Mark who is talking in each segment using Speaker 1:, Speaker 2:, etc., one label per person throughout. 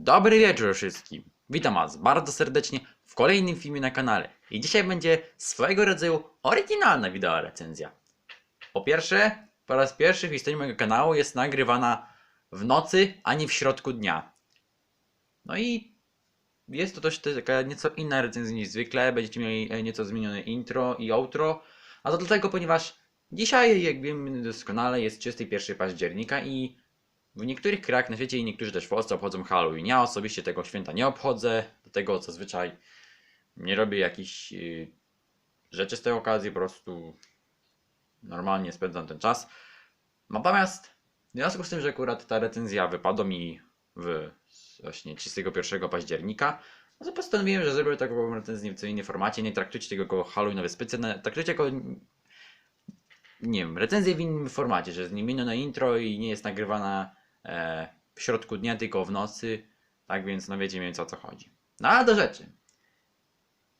Speaker 1: Dobry wieczór wszystkim. Witam Was bardzo serdecznie w kolejnym filmie na kanale. I dzisiaj będzie swojego rodzaju oryginalna wideo recenzja. Po pierwsze, po raz pierwszy w historii mojego kanału jest nagrywana w nocy, a nie w środku dnia. No i jest to też taka nieco inna recenzja niż zwykle. Będziecie mieli e, nieco zmienione intro i outro. A to dlatego, ponieważ dzisiaj, jak wiemy doskonale, jest 31 października i w niektórych krajach na świecie i niektórzy też w Polsce obchodzą Halloween. Ja osobiście tego święta nie obchodzę, do tego zazwyczaj nie robię jakichś y, rzeczy z tej okazji, po prostu normalnie spędzam ten czas. Natomiast w związku z tym, że akurat ta recenzja wypadła mi w właśnie 31 października, no to postanowiłem, że zrobię taką recenzję w co innym formacie. Nie traktujcie tego jako Halloweenowe specjalne, traktujcie jako nie wiem, recenzję w innym formacie, że jest niemienione intro i nie jest nagrywana w środku dnia, tylko w nocy. Tak więc no wiecie mniej więcej o co chodzi. No ale do rzeczy.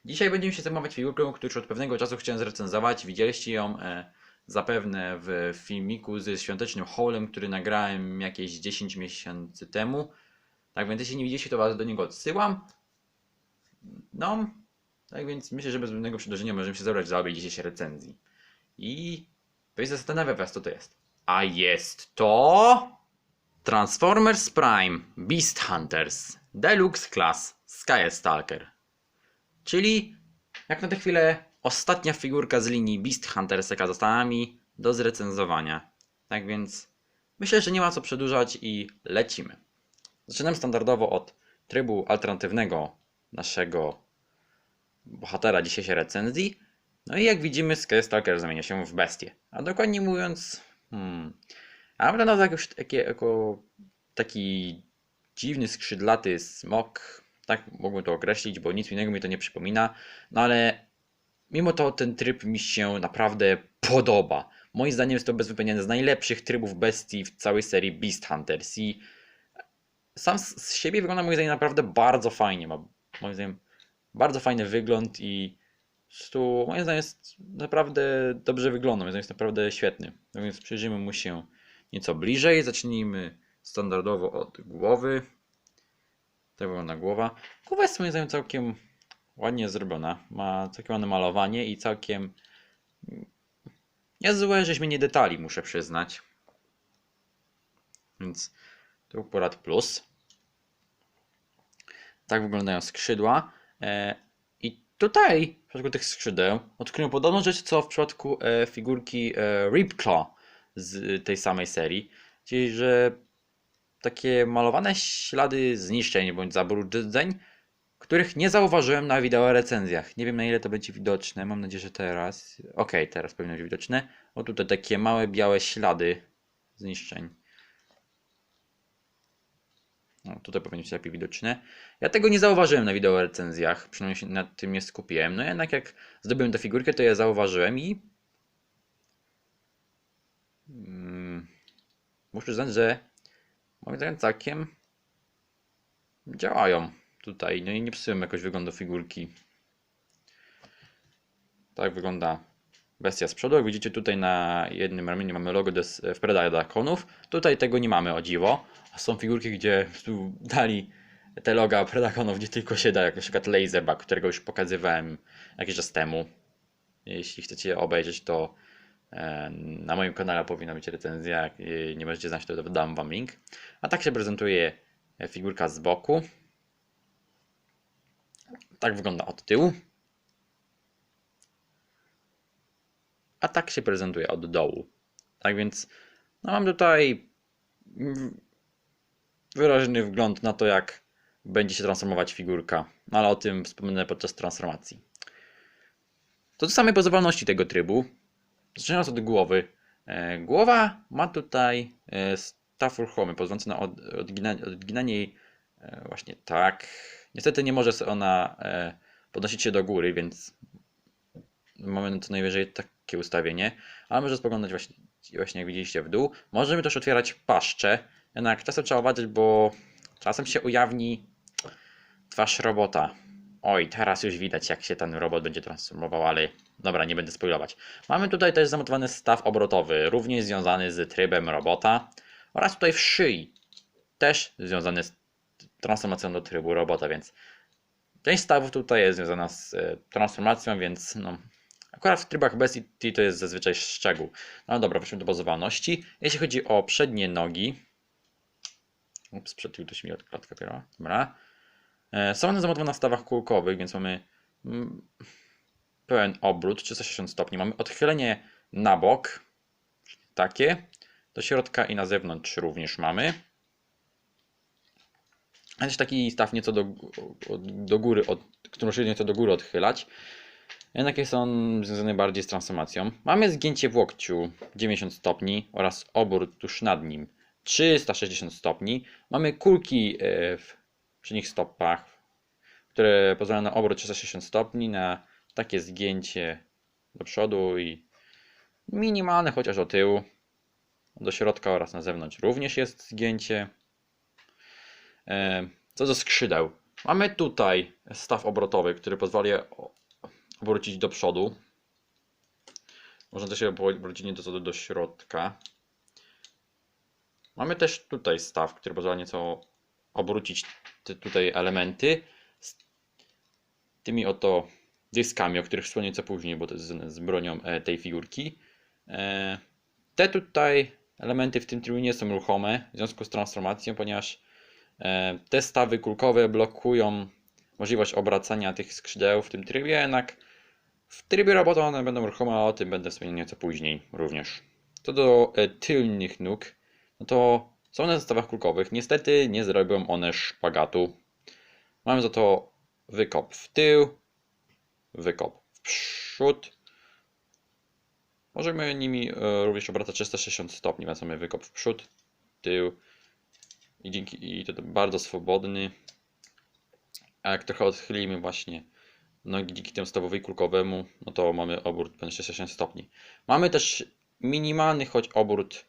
Speaker 1: Dzisiaj będziemy się zajmować figurką, którą już od pewnego czasu chciałem zrecenzować. Widzieliście ją e, zapewne w filmiku ze świątecznym haulem, który nagrałem jakieś 10 miesięcy temu. Tak więc jeśli nie widzieliście, to was do niego odsyłam. No, tak więc myślę, że bez zbędnego przedłużenia możemy się zabrać za obie dzisiejszej recenzji. I Ktoś zastanawia was, co to jest. A jest to... Transformers Prime Beast Hunters Deluxe Class Skystalker. Czyli, jak na tę chwilę, ostatnia figurka z linii Beast Hunters, jaka została mi do zrecenzowania. Tak więc, myślę, że nie ma co przedłużać i lecimy. Zaczynam standardowo od trybu alternatywnego naszego bohatera dzisiejszej recenzji, no i jak widzimy, Skystalker zamienia się w bestię. A dokładnie mówiąc, hmm, a wygląda to jakoś takie, jako taki dziwny, skrzydlaty smok. Tak mógłbym to określić, bo nic innego mi to nie przypomina. No ale mimo to ten tryb mi się naprawdę podoba. Moim zdaniem jest to bez wątpienia jeden z najlepszych trybów bestii w całej serii Beast Hunters. I sam z siebie wygląda moim zdaniem naprawdę bardzo fajnie. Ma moim zdaniem bardzo fajny wygląd i prostu moim zdaniem jest naprawdę dobrze wygląda, moim zdaniem jest naprawdę świetny. No więc przyjrzyjmy mu się nieco bliżej. Zacznijmy standardowo od głowy. Tak wygląda głowa. Głowa jest moim zdaniem całkiem ładnie zrobiona. Ma całkiem ładne malowanie i całkiem niezłe rzeźmienie detali, muszę przyznać. Więc tu porad plus. Tak wyglądają skrzydła. E, I tutaj, w przypadku tych skrzydeł, odkryłem podobną rzecz, co w przypadku e, figurki e, Ripclaw z tej samej serii. Czyli, że takie malowane ślady zniszczeń bądź zabrudzeń, których nie zauważyłem na wideo recenzjach. Nie wiem na ile to będzie widoczne, mam nadzieję, że teraz. Ok, teraz powinno być widoczne. O tutaj takie małe białe ślady zniszczeń. No, tutaj powinno być lepiej widoczne. Ja tego nie zauważyłem na wideo recenzjach, przynajmniej się nad tym nie skupiłem. No jednak jak zdobyłem tę figurkę, to ja zauważyłem i mm, muszę przyznać, że moim zdaniem całkiem działają tutaj. No i nie psują jakoś wyglądu figurki. Tak wygląda bestia z przodu. Jak widzicie tutaj na jednym ramieniu mamy logo des, w Predaconów. Tutaj tego nie mamy o dziwo. Są figurki, gdzie dali te loga Predaconów, gdzie tylko się da, jak na przykład Laserback, którego już pokazywałem jakiś czas temu. Jeśli chcecie obejrzeć, to e, na moim kanale powinna być recenzja. Jak e, nie możecie znać, to dam wam link. A tak się prezentuje figurka z boku. Tak wygląda od tyłu. A tak się prezentuje od dołu. Tak więc no mam tutaj wyraźny wgląd na to, jak będzie się transformować figurka, no ale o tym wspomnę podczas transformacji. To do samej pozowalności tego trybu. Zaczynając od głowy. E, Głowa ma tutaj e, staff ruchomy, pozwalający na od- odgina- odginanie jej e, właśnie tak. Niestety nie może ona podnosić się do góry, więc mamy co najwyżej takie ustawienie, ale może spoglądać właśnie, właśnie jak widzieliście w dół. Możemy też otwierać paszczę, jednak czasem trzeba uważać, bo czasem się ujawni twarz robota. Oj, teraz już widać jak się ten robot będzie transformował, ale dobra, nie będę spoilować. Mamy tutaj też zamontowany staw obrotowy, również związany z trybem robota oraz tutaj w szyi, też związany z transformacją do trybu robota, więc część stawów tutaj jest związana z e, transformacją, więc no, akurat w trybach Bestie to jest zazwyczaj szczegół. No dobra, wróćmy do bazowalności. Jeśli chodzi o przednie nogi, ups, przed tyłu to się mi od klatka dobra. E, Są one zamontowane na stawach kulkowych, więc mamy mm, pełen obrót 360 stopni. Mamy odchylenie na bok, takie, do środka i na zewnątrz również mamy. Też taki staw nieco do, do góry, od, który muszę nieco do góry odchylać. Jednak jest on związany bardziej z transformacją. Mamy zgięcie w łokciu 90 stopni oraz obrót tuż nad nim 360 stopni. Mamy kulki e, w przednich stopach, które pozwalają na obrót 360 stopni, na takie zgięcie do przodu i minimalne chociaż do tyłu. Do środka oraz na zewnątrz również jest zgięcie. E, Co do skrzydeł. Mamy tutaj staw obrotowy, który pozwala obrócić do przodu. Można też je obrócić nie do, do środka. Mamy też tutaj staw, który pozwala nieco obrócić te tutaj elementy z tymi oto dyskami, o których wspomnę nieco później, bo to jest z bronią e, tej figurki. E, Te tutaj elementy w tym trybie nie są ruchome w związku z transformacją, ponieważ e, te stawy kulkowe blokują możliwość obracania tych skrzydeł w tym trybie, jednak w trybie robota one będą ruchome, a o tym będę wspomniał nieco później również. Co do tylnych nóg, no to są w zestawach kulkowych. Niestety nie zrobią one szpagatu. Mamy za to wykop w tył, wykop w przód. Możemy nimi e, również obracać 360 stopni, więc mamy wykop w przód, tył i dzięki i to bardzo swobodny. A jak trochę odchylimy właśnie nogi dzięki temu stawowi kulkowemu, no to mamy obrót 360 stopni. Mamy też minimalny choć obrót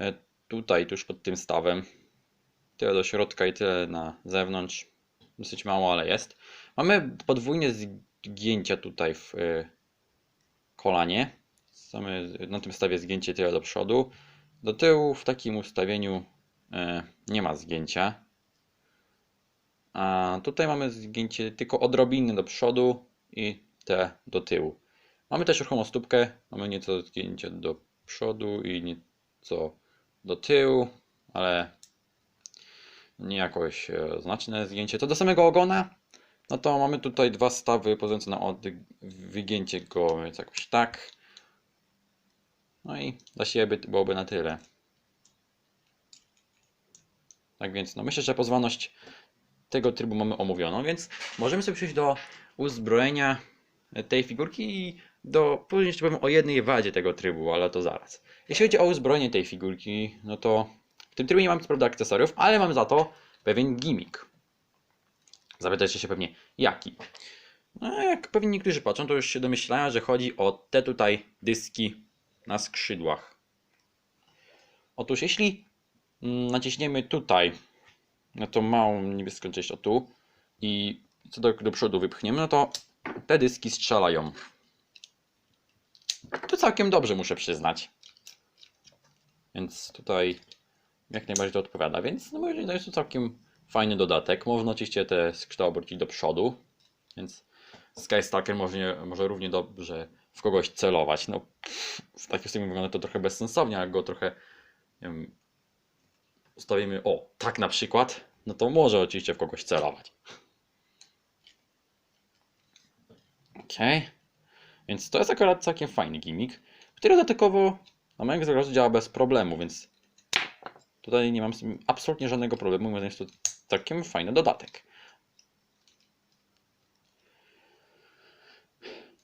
Speaker 1: e, tutaj, tuż pod tym stawem. Tyle do środka i tyle na zewnątrz. Dosyć mało, ale jest. Mamy podwójne zgięcia tutaj w e, kolanie. Same, na tym stawie zgięcie tyle do przodu. Do tyłu w takim ustawieniu e, nie ma zgięcia. A tutaj mamy zgięcie tylko odrobinę do przodu i te do tyłu. Mamy też ruchomą stópkę, mamy nieco zgięcie do przodu i nieco do tyłu, ale nie jakoś e, znaczne zgięcie. To do samego ogona, no to mamy tutaj dwa stawy pozwalające na wygięcie go, więc jakoś tak. No i dla siebie byłoby na tyle. Tak więc, no myślę, że pozwalność tego trybu mamy omówioną, więc możemy sobie przejść do uzbrojenia tej figurki i do później jeszcze powiem o jednej wadzie tego trybu, ale to zaraz. Jeśli chodzi o uzbrojenie tej figurki, no to w tym trybie nie mamy co prawda akcesoriów, ale mamy za to pewien gimmick. Zapytacie się pewnie, jaki? No, jak pewnie niektórzy patrzą, to już się domyślają, że chodzi o te tutaj dyski na skrzydłach. Otóż jeśli mm, naciśniemy tutaj na tą małą niebieską część o tu i co do, do przodu wypchniemy, no to te dyski strzelają. To całkiem dobrze muszę przyznać. Więc tutaj jak najbardziej to odpowiada, więc no moim jest to całkiem fajny dodatek. Można oczywiście te skrzydła obrócić do przodu, więc Skystalker może, może równie dobrze w kogoś celować. No, w takim systemie wygląda to trochę bezsensownie, jak go trochę nie wiem, ustawimy, o, tak na przykład, no to może oczywiście w kogoś celować. Okej. Więc to jest akurat całkiem fajny gimmick, który dodatkowo na mojego względu działa bez problemu, więc tutaj nie mam z absolutnie żadnego problemu, więc jest to całkiem fajny dodatek.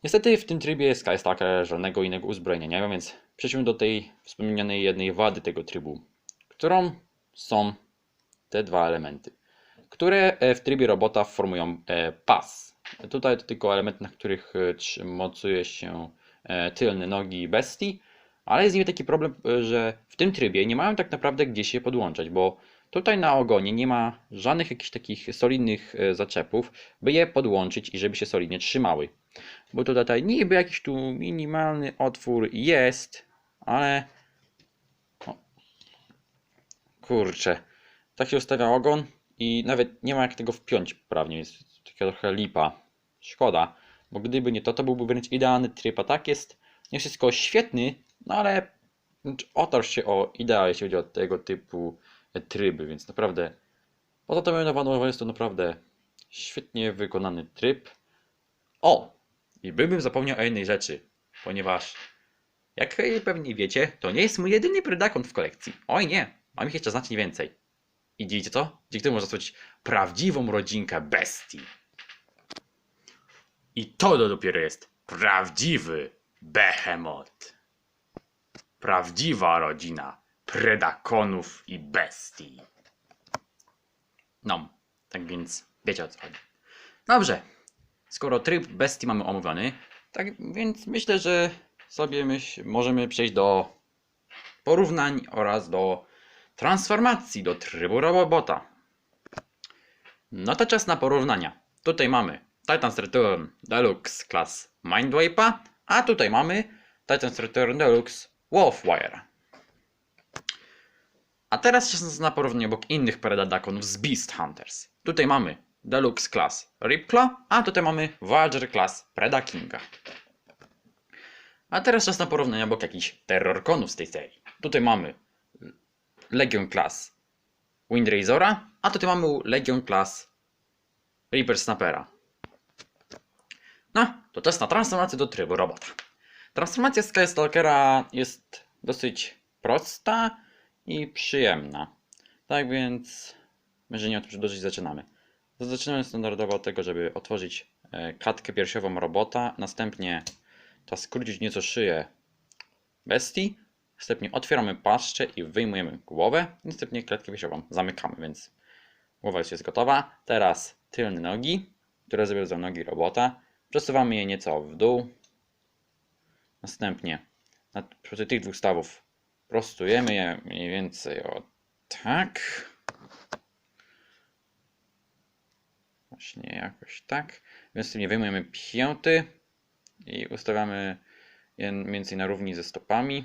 Speaker 1: Niestety w tym trybie Skystalker żadnego innego uzbrojenia nie ma, więc przejdźmy do tej wspomnianej jednej wady tego trybu, którą są te dwa elementy, które e, w trybie robota formują e, pas. Tutaj to tylko elementy, na których e, mocuje się e, tylne nogi bestii, ale jest z nimi taki problem, e, że w tym trybie nie mają tak naprawdę gdzie się podłączać, bo tutaj na ogonie nie ma żadnych jakichś takich solidnych zaczepów, by je podłączyć i żeby się solidnie trzymały. Bo to tutaj niby jakiś tu minimalny otwór jest, ale o. kurczę, tak się ustawia ogon i nawet nie ma jak tego wpiąć poprawnie, więc taka trochę lipa. Szkoda, bo gdyby nie to, to byłby wręcz idealny tryb, a tak jest nie wszystko świetny, no ale otarł się o ideał, jeśli chodzi o tego typu tryby, więc naprawdę poza tym jest to naprawdę świetnie wykonany tryb. O! I byłbym zapomniał o jednej rzeczy, ponieważ jak pewnie wiecie, to nie jest mój jedyny predakont w kolekcji. Oj nie, mam ich jeszcze znacznie więcej. I widzicie co? Dzięki temu można stworzyć prawdziwą rodzinkę bestii. I to dopiero jest prawdziwy behemoth. Prawdziwa rodzina predakonów i bestii. No, tak więc wiecie o co chodzi. Dobrze, skoro tryb bestii mamy omówiony, tak więc myślę, że sobie myśl, możemy przejść do porównań oraz do transformacji do trybu robota. No to czas na porównania. Tutaj mamy Titan's Return Deluxe Class Mindwipe'a, a tutaj mamy Titan's Return Deluxe Wolfwire. A teraz czas na porównanie obok innych Predadakonów z Beast Hunters. Tutaj mamy Deluxe Class Ripclaw, a tutaj mamy Voyager Class Predakinga. A teraz czas na porównanie obok jakichś Terrorkonów z tej serii. Tutaj mamy Legion Class Windrazora, a tutaj mamy Legion Class Reaper Snapera. No, to czas na transformację do trybu robota. Transformacja Skystalkera jest dosyć prosta i przyjemna. Tak więc, może nie o tym przedłużyć, zaczynamy. Zaczynamy standardowo od tego, żeby otworzyć e, klatkę piersiową robota, następnie czas skrócić nieco szyję bestii, następnie otwieramy paszczę i wyjmujemy głowę, następnie klatkę piersiową zamykamy, więc głowa już jest gotowa. Teraz tylne nogi, które zabiorą nogi robota, przesuwamy je nieco w dół, następnie na, przy tych dwóch stawów prostujemy je mniej więcej o tak. Właśnie jakoś tak. Więc nie wyjmujemy pięty i ustawiamy je mniej więcej na równi ze stopami.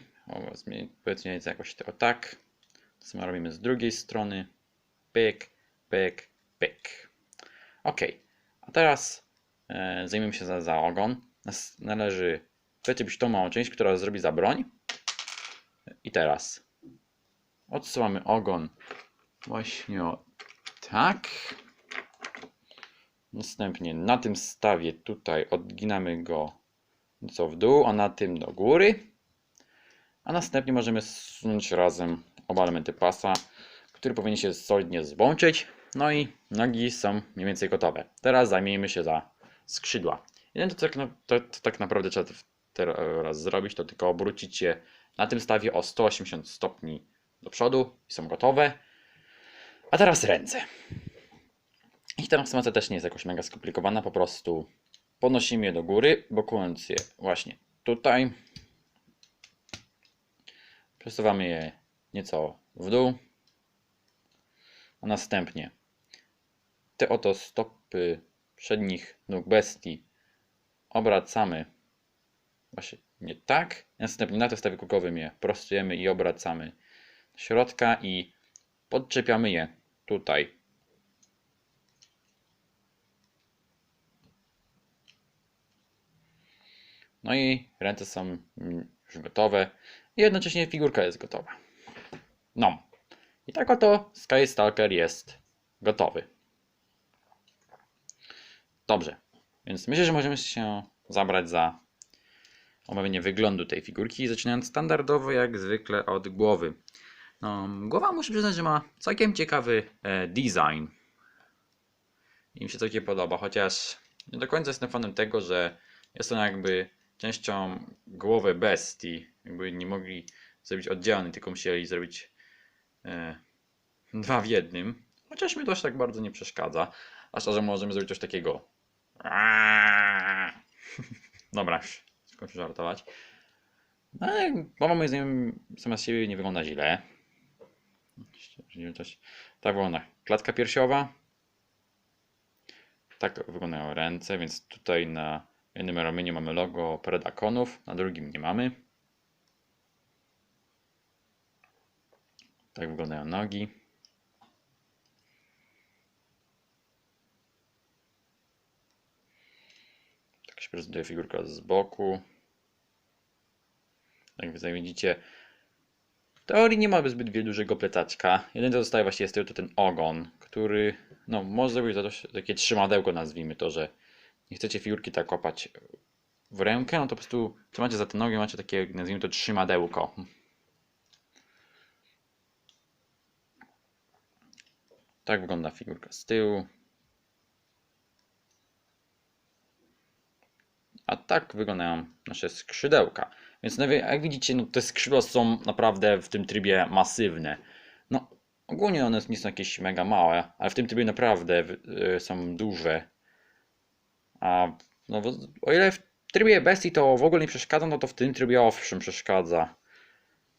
Speaker 1: Powiedzmy jakoś to tak. To samo robimy z drugiej strony. Pyk, pyk, pyk. Ok. A teraz e, zajmiemy się za, za ogon. Nas, należy przeciąć tą małą część, która zrobi za broń. I teraz odsuwamy ogon właśnie tak. Następnie na tym stawie tutaj odginamy go nieco w dół, a na tym do góry. A następnie możemy zsunąć razem oba elementy pasa, który powinien się solidnie złączyć. No i nogi są mniej więcej gotowe. Teraz zajmijmy się za skrzydła. Jeden to tak, to, to tak naprawdę trzeba teraz zrobić, to tylko obrócić się na tym stawie o 180 stopni do przodu i są gotowe. A teraz ręce. Ich transformacja też nie jest jakoś mega skomplikowana, po prostu podnosimy je do góry, blokując je właśnie tutaj. Przesuwamy je nieco w dół. A następnie te oto stopy przednich nóg bestii obracamy właśnie nie tak. Następnie na stawie kółkowym je prostujemy i obracamy do środka i podczepiamy je tutaj. No i ręce są już gotowe i jednocześnie figurka jest gotowa. No. I tak oto Sky Stalker jest gotowy. Dobrze. Więc myślę, że możemy się zabrać za omówienie wyglądu tej figurki, zaczynając standardowo jak zwykle od głowy. No, głowa muszę przyznać, że ma całkiem ciekawy e, design. I mi się całkiem podoba, chociaż nie do końca jestem fanem tego, że jest to jakby częścią głowy bestii. Jakby nie mogli zrobić oddzielny, tylko musieli zrobić e, dwa w jednym. Chociaż mi to aż tak bardzo nie przeszkadza. A szczerze możemy zrobić coś takiego. Dobra, skończę żartować. No ale mowa moim zdaniem sama z siebie nie wygląda źle. Tak wygląda klatka piersiowa. Tak wyglądają ręce, więc tutaj na w jednym ramieniu mamy logo Predaconów, na drugim nie mamy. Tak wyglądają nogi. Tak się prezentuje figurka z boku. Jak wy widzicie, w teorii nie mamy zbyt wiele dużego plecaczka. Jeden co zostaje właśnie jest to ten ogon, który no, może być, to takie trzymadełko nazwijmy to, że nie chcecie figurki tak kopać w rękę, no to po prostu trzymacie za te nogi, macie takie nazwijmy to trzymadełko. Tak wygląda figurka z tyłu. A tak wyglądają nasze skrzydełka. Więc no, jak widzicie, no, te skrzydła są naprawdę w tym trybie masywne. No, ogólnie one nie są jakieś mega małe, ale w tym trybie naprawdę y, są duże. A no, o ile w trybie bestii to w ogóle nie przeszkadza, no to w tym trybie owszem przeszkadza.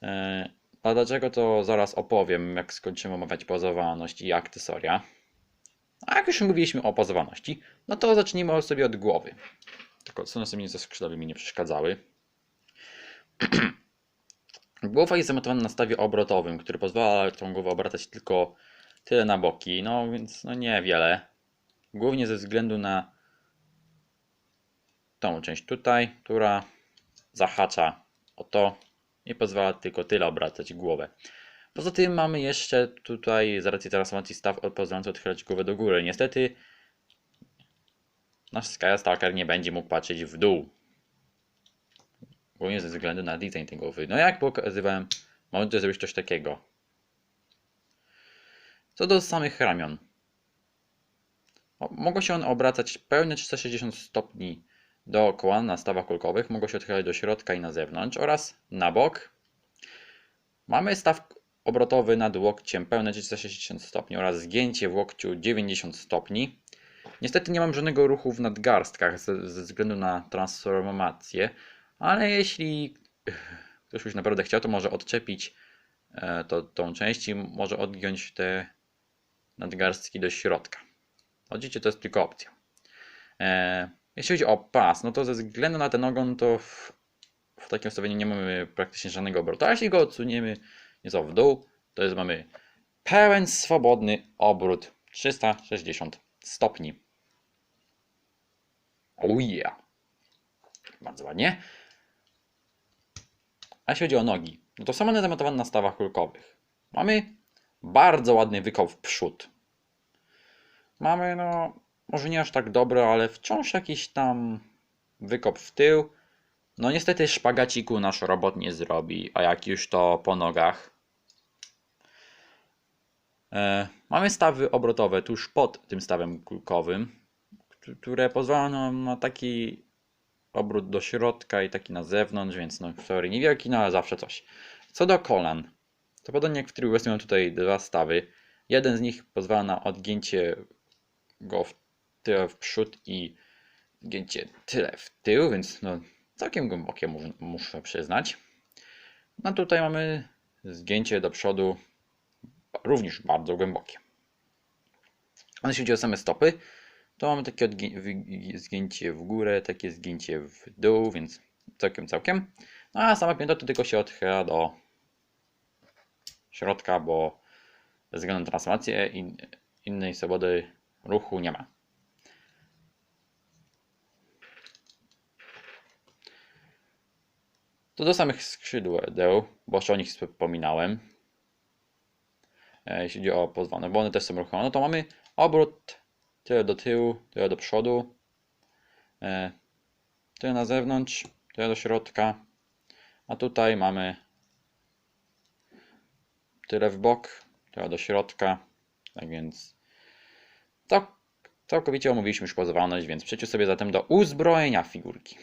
Speaker 1: E, A dlaczego to zaraz opowiem, jak skończymy omawiać pozowalność i akcesoria. A jak już mówiliśmy o pozowalności, no to zacznijmy sobie od głowy. Tylko co następnie ze skrzydłami mi nie przeszkadzały. Głowa jest zamontowana na stawie obrotowym, który pozwala tą głowę obracać tylko tyle na boki, no więc no niewiele. Głównie ze względu na tą część tutaj, która zahacza o to i pozwala tylko tyle obracać głowę. Poza tym mamy jeszcze tutaj z racji transformacji staw pozwalający odchylać głowę do góry. Niestety nasz Skystalker nie będzie mógł patrzeć w dół. Głównie ze względu na design tej głowy. No jak pokazywałem, tutaj zrobić coś takiego. Co do samych ramion. Mogą się one obracać pełne 360 stopni dookoła na stawach kulkowych, mogą się odchylać do środka i na zewnątrz oraz na bok. Mamy staw obrotowy nad łokciem pełne 360 stopni oraz zgięcie w łokciu 90 stopni. Niestety nie mam żadnego ruchu w nadgarstkach ze, ze względu na transformację, ale jeśli ktoś już naprawdę chciał, to może odczepić e, to, tą część i może odgiąć te nadgarstki do środka. Widzicie, to jest tylko opcja. Jeśli chodzi o pas, no to ze względu na ten ogon, to w, w takim ustawieniu nie mamy praktycznie żadnego obrotu. A jeśli go odsuniemy nieco w dół, to jest mamy pełen swobodny obrót 360 stopni. Oh yeah. Bardzo ładnie. A jeśli chodzi o nogi, no to są one zamontowane na stawach kulkowych. Mamy bardzo ładny wykop w przód. Mamy, no, może nie aż tak dobry, ale wciąż jakiś tam wykop w tył. No niestety szpagaciku nasz robot nie zrobi, a jak już to po nogach. E, mamy stawy obrotowe tuż pod tym stawem kulkowym, które pozwalają nam na taki obrót do środka i taki na zewnątrz, więc no w teorii niewielki, no ale zawsze coś. Co do kolan, to podobnie jak w trybie obecnym mam tutaj dwa stawy. Jeden z nich pozwala na odgięcie go w tyle w przód i gięcie tyle w tył, więc no całkiem głębokie mu- muszę przyznać. No tutaj mamy zgięcie do przodu również bardzo głębokie. A jeśli chodzi o same stopy, to mamy takie zgięcie w górę, takie zgięcie w dół, więc całkiem, całkiem. No a sama pięta to tylko się odchyla do środka, bo ze względu na transformację in, innej swobody ruchu nie ma. To do samych skrzydeł, bo jeszcze o nich wspominałem. E, Jeśli chodzi o pozwolone, bo one też są ruchome, no to mamy obrót tyle do tyłu, tyle do przodu, e, tyle na zewnątrz, tyle do środka, a tutaj mamy tyle w bok, tyle do środka, tak więc całkowicie omówiliśmy już pozwalność, więc przejdźmy sobie zatem do uzbrojenia figurki.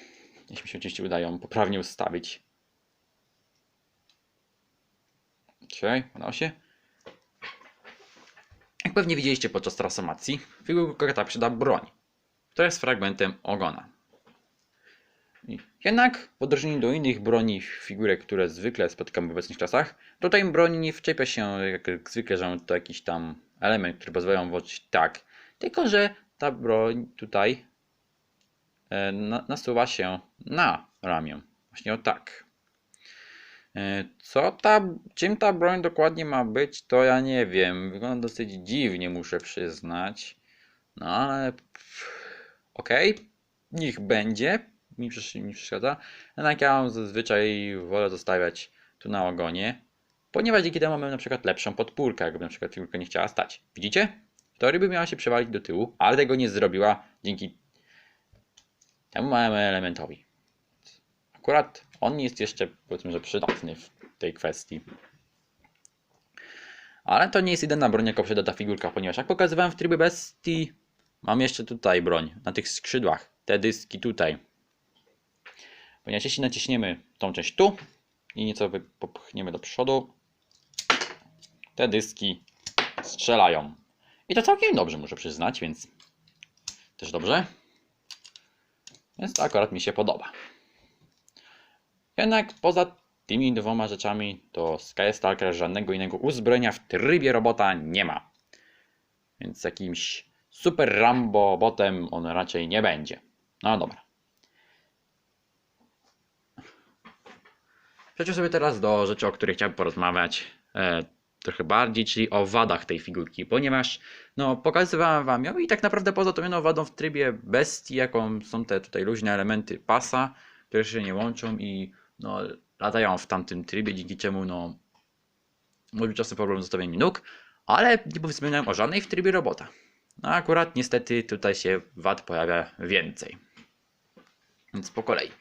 Speaker 1: Jeśli się oczywiście uda ją poprawnie ustawić. Okej, udało się. Jak pewnie widzieliście podczas transformacji, figurka ta przyda broń, która jest fragmentem ogona. Jednak w odróżnieniu do innych broni figurek, które zwykle spotykamy w obecnych czasach, tutaj broń nie wczepia się jak zwykle, że to jakiś tam element, który pozwala włożyć tak, tylko że ta broń tutaj e, na, nasuwa się na ramię. Właśnie o tak. E, Co ta, czym ta broń dokładnie ma być, to ja nie wiem. Wygląda dosyć dziwnie, muszę przyznać. No ale. Okej. niech będzie, mi, przesz- mi przeszkadza. Jednak ja zazwyczaj wolę zostawiać tu na ogonie, ponieważ dzięki temu mamy na przykład lepszą podpórkę, jakby na przykład figurka nie chciała stać. Widzicie? To ryby miała się przewalić do tyłu, ale tego nie zrobiła dzięki temu małemu elementowi. Akurat on jest jeszcze, powiedzmy, że przydatny w tej kwestii. Ale to nie jest jedyna broń, jaką posiada ta figurka, ponieważ jak pokazywałem w trybie bestii, mam jeszcze tutaj broń, na tych skrzydłach, te dyski tutaj. Ponieważ jeśli naciśniemy tą część tu i nieco popchniemy do przodu, te dyski strzelają. I to całkiem dobrze, muszę przyznać, więc też dobrze. Więc to akurat mi się podoba. Jednak poza tymi dwoma rzeczami to Skystalker żadnego innego uzbrojenia w trybie robota nie ma. Więc jakimś super Rambo botem on raczej nie będzie. No dobra. Przejdźmy sobie teraz do rzeczy, o których chciałbym porozmawiać e, trochę bardziej, czyli o wadach tej figurki, ponieważ no, pokazywałem wam ją i tak naprawdę poza tą jedną wadą w trybie bestii, jaką są te tutaj luźne elementy pasa, które się nie łączą i no, latają w tamtym trybie, dzięki czemu no, może być czasem problem z zostawieniem nóg, ale nie wspominałem o żadnej w trybie robota. No akurat niestety tutaj się wad pojawia więcej. Więc po kolei.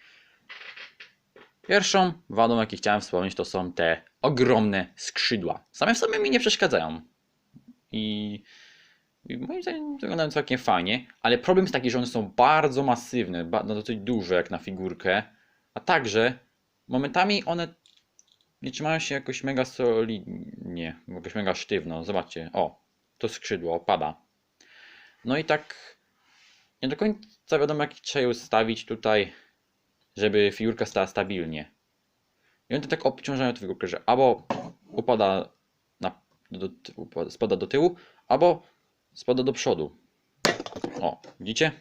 Speaker 1: Pierwszą wadą, jakie chciałem wspomnieć, to są te ogromne skrzydła. Same w sobie mi nie przeszkadzają. I, i moim zdaniem wyglądają całkiem fajnie, ale problem jest taki, że one są bardzo masywne, ba- no dosyć duże jak na figurkę, a także momentami one nie trzymają się jakoś mega solidnie, jakoś mega sztywno. Zobaczcie, o, to skrzydło opada. No i tak nie do końca wiadomo, jak trzeba ustawić tutaj, żeby figurka stała stabilnie. I one tak obciążają tę figurkę, że albo upada, na, do, upada, spada do tyłu, albo spada do przodu. O, widzicie?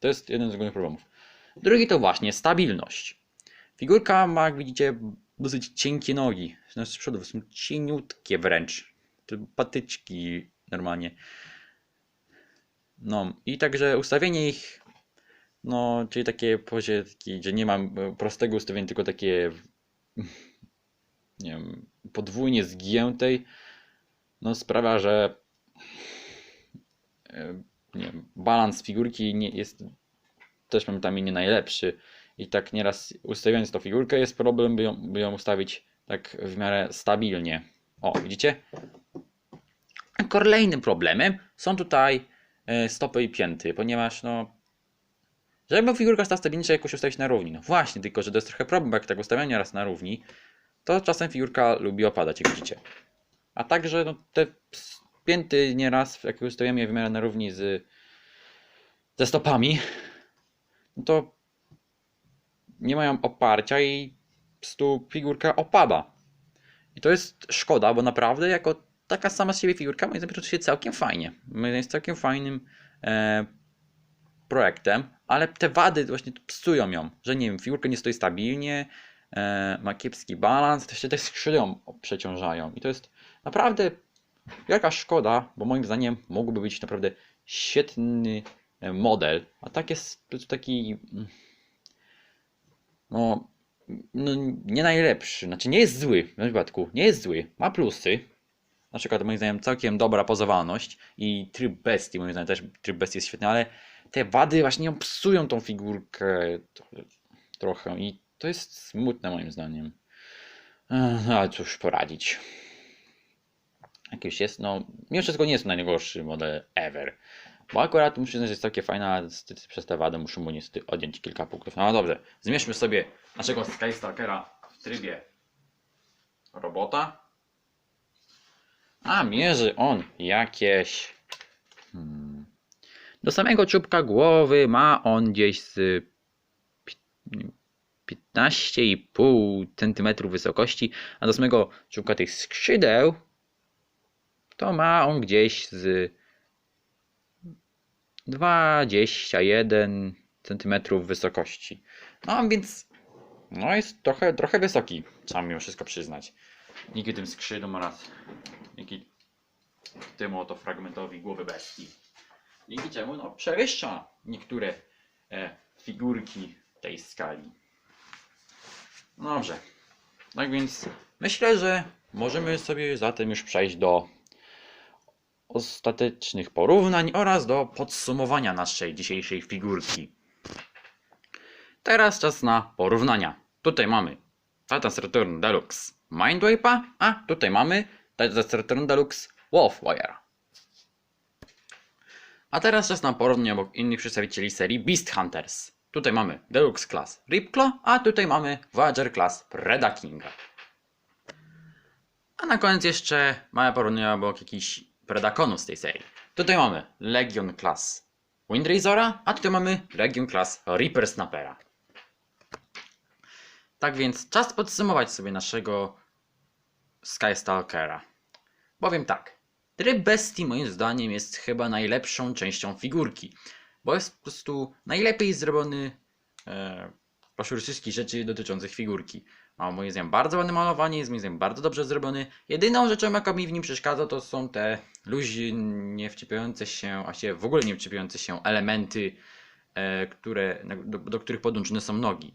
Speaker 1: To jest jeden z głównych problemów. Drugi to właśnie stabilność. Figurka ma, jak widzicie, dosyć cienkie nogi. Znaczy z przodu są cieniutkie wręcz. Patyczki normalnie. No i także ustawienie ich, no czyli takie taki, że nie mam prostego ustawienia, tylko takie nie wiem, podwójnie zgiętej, no sprawia, że e, nie wiem, balans figurki nie jest też momentami nie najlepszy. I tak nieraz ustawiając tą figurkę jest problem, by ją, by ją ustawić tak w miarę stabilnie. O, widzicie? Kolejnym problemem są tutaj e, stopy i pięty, ponieważ no żeby figurka stała stabilnie, trzeba jakoś ustawić na równi. No właśnie, tylko że to jest trochę problem, bo jak tak ustawiamy raz na równi, to czasem figurka lubi opadać, jak widzicie. A także no, te pięty nieraz, jak ustawiamy je w miarę na równi z, ze stopami, no to nie mają oparcia i prostu figurka opada. I to jest szkoda, bo naprawdę jako taka sama z siebie figurka moim zdaniem się całkiem fajnie. Jest całkiem fajnym e, projektem, ale te wady właśnie psują ją, że nie wiem, figurka nie stoi stabilnie, e, ma kiepski balans, to się te skrzydła przeciążają i to jest naprawdę jaka szkoda, bo moim zdaniem mógłby być naprawdę świetny e, model, a tak jest taki mm, no, no nie najlepszy, znaczy nie jest zły w tym wypadku, nie jest zły, ma plusy, na przykład moim zdaniem całkiem dobra pozowalność i tryb bestii, moim zdaniem też tryb bestii jest świetny, ale te wady właśnie ją psują tą figurkę tro- trochę i to jest smutne moim zdaniem. No ale cóż poradzić. Jakiś jest, no mimo wszystko nie jest najgorszy model ever. Bo akurat muszę przyznać, że jest całkiem fajna, przez te wady muszę mu niestety odjąć kilka punktów. No dobrze, zmierzmy sobie naszego Skystalkera w trybie robota. A mierzy on jakieś. Hmm. Do samego czubka głowy ma on gdzieś z pi- 15,5 cm wysokości, a do samego czubka tych skrzydeł to ma on gdzieś z 21 cm wysokości. No więc no jest trochę, trochę wysoki, trzeba mimo wszystko przyznać. Dzięki tym skrzydłom oraz dzięki temu oto fragmentowi głowy bestii. Dzięki czemu no, przewyższa niektóre e, figurki tej skali. Dobrze. Tak więc myślę, że możemy sobie zatem już przejść do ostatecznych porównań oraz do podsumowania naszej dzisiejszej figurki. Teraz czas na porównania. Tutaj mamy Titan's Return Deluxe Mindwipe'a, a tutaj mamy Titan's Return Deluxe Wolfwire. A teraz czas na porównanie obok innych przedstawicieli serii Beast Hunters. Tutaj mamy Deluxe Class Ripclaw, a tutaj mamy Voyager Class Predakinga. A na koniec jeszcze małe porównanie obok jakichś Predakonów z tej serii. Tutaj mamy Legion Class Windrazora, a tutaj mamy Legion Class Reaper Snappera. Tak więc czas podsumować sobie naszego Skystalkera. Powiem tak. Tryb bestii moim zdaniem jest chyba najlepszą częścią figurki, bo jest po prostu najlepiej zrobiony e, rzeczy dotyczących figurki. Ma moim zdaniem bardzo ładne malowanie, jest moim zdaniem bardzo dobrze zrobiony. Jedyną rzeczą jaka mi w nim przeszkadza to są te luźnie wczepiające się, a się w ogóle nie wczepiające się elementy, e, które, do, do których podłączone są nogi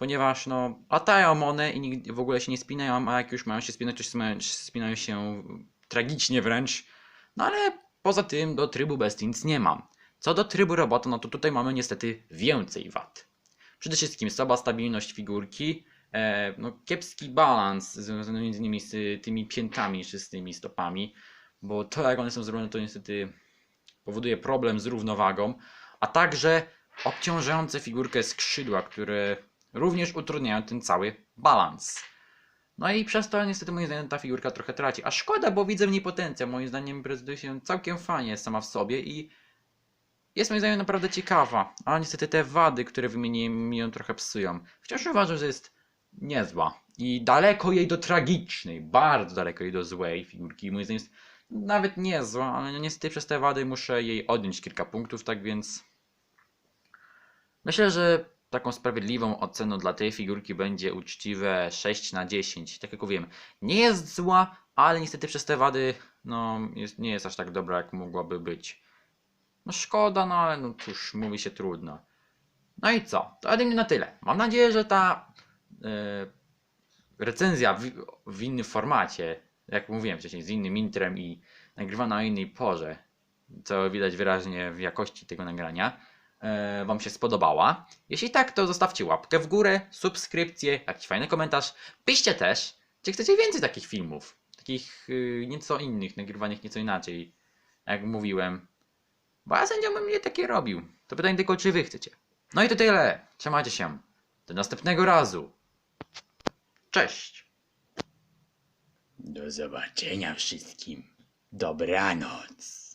Speaker 1: ponieważ no, latają one i nigdy w ogóle się nie spinają, a jak już mają się spinać, to się spinają- się tragicznie wręcz. No ale poza tym do trybu bestii nic nie mam. Co do trybu robota, no to tutaj mamy niestety więcej wad. Przede wszystkim słaba stabilność figurki, no, kiepski balans związany między z tymi piętami czy z tymi stopami, bo to jak one są zrobione to niestety powoduje problem z równowagą, a także obciążające figurkę skrzydła, które również utrudniają ten cały balans. No i przez to niestety moim zdaniem ta figurka trochę traci. A szkoda, bo widzę w niej potencjał. Moim zdaniem prezentuje się całkiem fajnie sama w sobie i jest moim zdaniem naprawdę ciekawa. A niestety te wady, które wymieniłem, mi ją trochę psują. Wciąż uważam, że jest niezła. I daleko jej do tragicznej, bardzo daleko jej do złej figurki. Moim zdaniem jest nawet niezła, ale niestety przez te wady muszę jej odjąć kilka punktów, tak więc Myślę, że taką sprawiedliwą oceną dla tej figurki będzie uczciwe 6 na 10. Tak jak mówiłem, nie jest zła, ale niestety przez te wady no, jest, nie jest aż tak dobra, jak mogłaby być. No szkoda, no ale no cóż, mówi się trudno. No i co? To ode mnie na tyle. Mam nadzieję, że ta recenzja w, w innym formacie, jak mówiłem wcześniej, z innym intrem i nagrywana o innej porze, co widać wyraźnie w jakości tego nagrania, e, Wam się spodobała. Jeśli tak, to zostawcie łapkę w górę, subskrypcję, jakiś fajny komentarz. Piszcie też, czy chcecie więcej takich filmów, takich y, nieco innych, nagrywanych nieco inaczej, jak mówiłem. Bo ja sędzią bym nie takie robił. To pytanie tylko, czy wy chcecie. No i to tyle. Trzymajcie się. Do następnego razu. Cześć.
Speaker 2: Do zobaczenia wszystkim. Dobranoc.